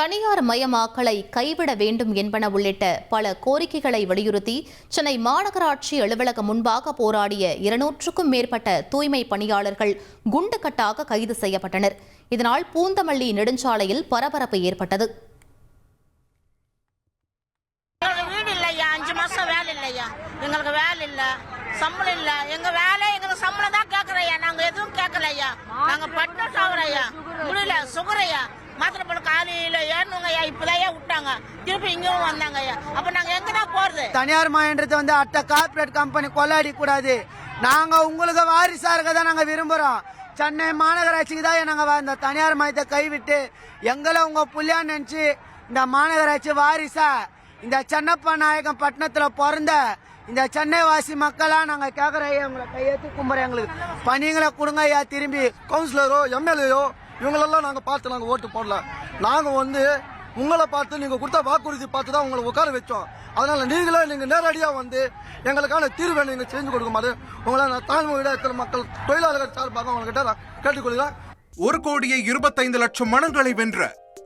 தனியார் மயமாக்கலை கைவிட வேண்டும் என்பன உள்ளிட்ட பல கோரிக்கைகளை வலியுறுத்தி சென்னை மாநகராட்சி அலுவலகம் முன்பாக போராடிய இருநூற்றுக்கும் மேற்பட்ட தூய்மை பணியாளர்கள் குண்டுகட்டாக கைது செய்யப்பட்டனர். இதனால் பூந்தமல்லி நெடுஞ்சாலையில் பரபரப்பு ஏற்பட்டது. எங்களுக்கு வீடு இல்லையா? அஞ்சு மாசம் வேலை இல்லையா? எங்களுக்கு வேலை இல்ல. சம்பளம் இல்ல. எங்க வேலை எங்களுக்கு சம்பளம் தான் கேக்குறையா நாங்க எதுவும் கேட்கலையா நாங்க பட்டம் சாவுறையா முடியல. சுகரையா மாத்திரை போல காலையில ஏறணுங்கய்யா இப்பதான் விட்டாங்க. திருப்பி இங்கேயும் வந்தாங்கய்யா. அப்ப நாங்க எங்க தான் போறது? தனியார் மாயன்றது வந்து அட்ட கார்ப்பரேட் கம்பெனி கொள்ளாடி கூடாது. நாங்க உங்களுக்கு வாரிசா இருக்க தான் நாங்க விரும்புறோம். சென்னை மாநகராட்சிக்கு தான் நாங்க இந்த தனியார் மயத்தை கைவிட்டு எங்களை உங்க புள்ளியா நினைச்சு இந்த மாநகராட்சி வாரிசா இந்த சென்னப்ப நாயகம் பட்டணத்துல பிறந்த இந்த சென்னை வாசி மக்களா நாங்க கேக்குற ஐயா. உங்களை கையெழுத்து கும்புறேன் எங்களுக்கு. பணிகளை கொடுங்க ஐயா திரும்பி கவுன்சிலரோ எம்எல்ஏயோ இவங்களெல்லாம் நாங்கள் பார்த்து நாங்கள் ஓட்டு போடல. நாங்கள் வந்து உங்களை பார்த்து நீங்கள் கொடுத்த வாக்குறுதி பார்த்து தான் உங்களை உட்கார வச்சோம். அதனால் நீங்களே நீங்கள் நேரடியாக வந்து எங்களுக்கான தீர்வை நீங்கள் செஞ்சு கொடுக்குமாறு உங்களை நான் தாழ்வு இடத்தில் மக்கள் தொழிலாளர்கள் சார்பாக உங்கள்கிட்ட நான் கேட்டுக்கொள்கிறேன். ஒரு கோடியே இருபத்தைந்து லட்சம் மனங்களை வென்ற